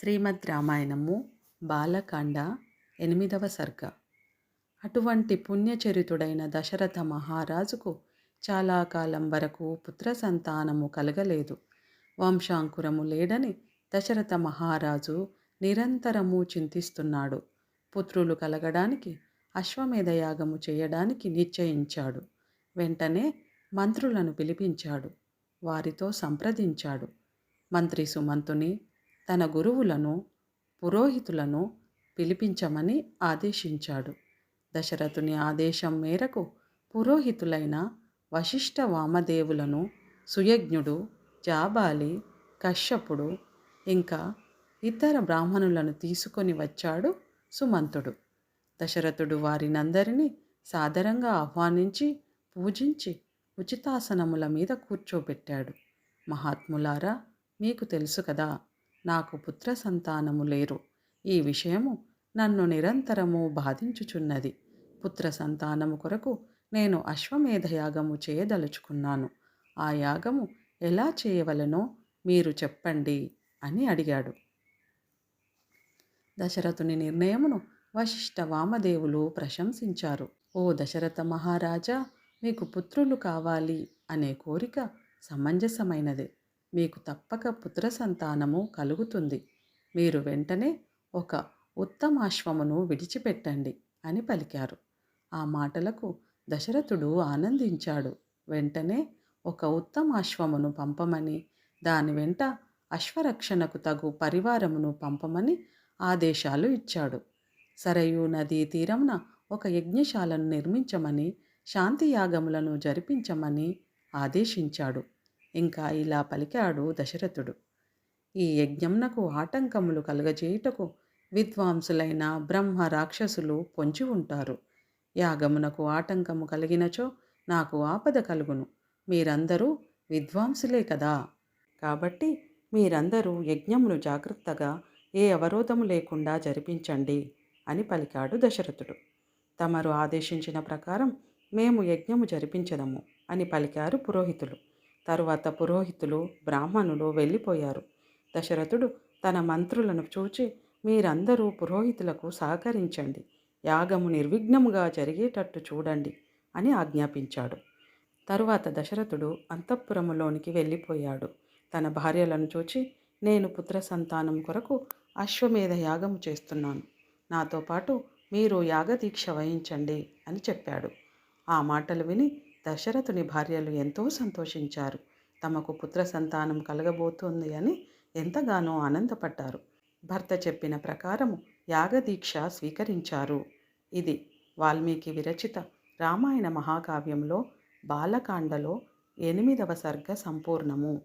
శ్రీమద్ రామాయణము బాలకాండ ఎనిమిదవ సర్గ. అటువంటి పుణ్యచరితుడైన దశరథ మహారాజుకు చాలా కాలం వరకు పుత్ర సంతానము కలగలేదు. వంశాంకురము లేడని దశరథ మహారాజు నిరంతరము చింతిస్తున్నాడు. పుత్రులు కలగడానికి అశ్వమేధయాగము చేయడానికి నిశ్చయించాడు. వెంటనే మంత్రులను పిలిపించాడు. వారితో సంప్రదించాడు. మంత్రి సుమంతుని తన గురువులను పురోహితులను పిలిపించమని ఆదేశించాడు. దశరథుని ఆదేశం మేరకు పురోహితులైన వశిష్ఠ వామదేవులను సుయజ్ఞుడు జాబాలి కశ్యపుడు ఇంకా ఇతర బ్రాహ్మణులను తీసుకొని వచ్చాడు సుమంతుడు. దశరథుడు వారినందరినీ సాదరంగా ఆహ్వానించి పూజించి ఉచితాసనముల మీద కూర్చోబెట్టాడు. మహాత్ములారా మీకు తెలుసు కదా నాకు పుత్ర సంతానము లేరు. ఈ విషయము నన్ను నిరంతరము బాధించుచున్నది. పుత్ర సంతానము కొరకు నేను అశ్వమేధ యాగము చేయదలుచుకున్నాను. ఆ యాగము ఎలా చేయవలనో మీరు చెప్పండి అని అడిగాడు. దశరథుని నిర్ణయమును వశిష్ఠ వామదేవులు ప్రశంసించారు. ఓ దశరథ మహారాజా మీకు పుత్రులు కావాలి అనే కోరిక సమంజసమైనదే. మీకు తప్పక పుత్ర సంతానము కలుగుతుంది. మీరు వెంటనే ఒక ఉత్తమాశ్వమును విడిచిపెట్టండి అని పలికారు. ఆ మాటలకు దశరథుడు ఆనందించాడు. వెంటనే ఒక ఉత్తమాశ్వమును పంపమని దాని వెంట అశ్వరక్షణకు తగు పరివారమును పంపమని ఆదేశాలు ఇచ్చాడు. సరయూ నదీ తీరమున ఒక యజ్ఞశాలను నిర్మించమని శాంతియాగములను జరిపించమని ఆదేశించాడు. ఇంకా ఇలా పలికాడు దశరథుడు. ఈ యజ్ఞంనకు ఆటంకములు కలగజేయుటకు విద్వాంసులైన బ్రహ్మ రాక్షసులు పొంచి ఉంటారు. యాగమునకు ఆటంకము కలిగినచో నాకు ఆపద కలుగును. మీరందరూ విద్వాంసులే కదా! కాబట్టి మీరందరూ యజ్ఞమును జాగ్రత్తగా ఏ అవరోధము లేకుండా జరిపించండి అని పలికాడు దశరథుడు. తమరు ఆదేశించిన ప్రకారం మేము యజ్ఞము జరిపించదము అని పలికారు పురోహితులు. తరువాత పురోహితులు బ్రాహ్మణులు వెళ్ళిపోయారు. దశరథుడు తన మంత్రులను చూచి మీరందరూ పురోహితులకు సహకరించండి. యాగము నిర్విఘ్నముగా జరిగేటట్టు చూడండి అని ఆజ్ఞాపించాడు. తరువాత దశరథుడు అంతఃపురములోనికి వెళ్ళిపోయాడు. తన భార్యలను చూచి నేను పుత్ర సంతానం కొరకు అశ్వమేధ యాగము చేస్తున్నాను. నాతో పాటు మీరు యాగదీక్ష వహించండి అని చెప్పాడు. ఆ మాటలు విని దశరథుని భార్యలు ఎంతో సంతోషించారు. తమకు పుత్ర సంతానం కలగబోతోంది అని ఎంతగానో ఆనందపడ్డారు. భర్త చెప్పిన ప్రకారము యాగదీక్ష స్వీకరించారు. ఇది వాల్మీకి విరచిత రామాయణ మహాకావ్యంలో బాలకాండలో ఎనిమిదవ సర్గ సంపూర్ణము.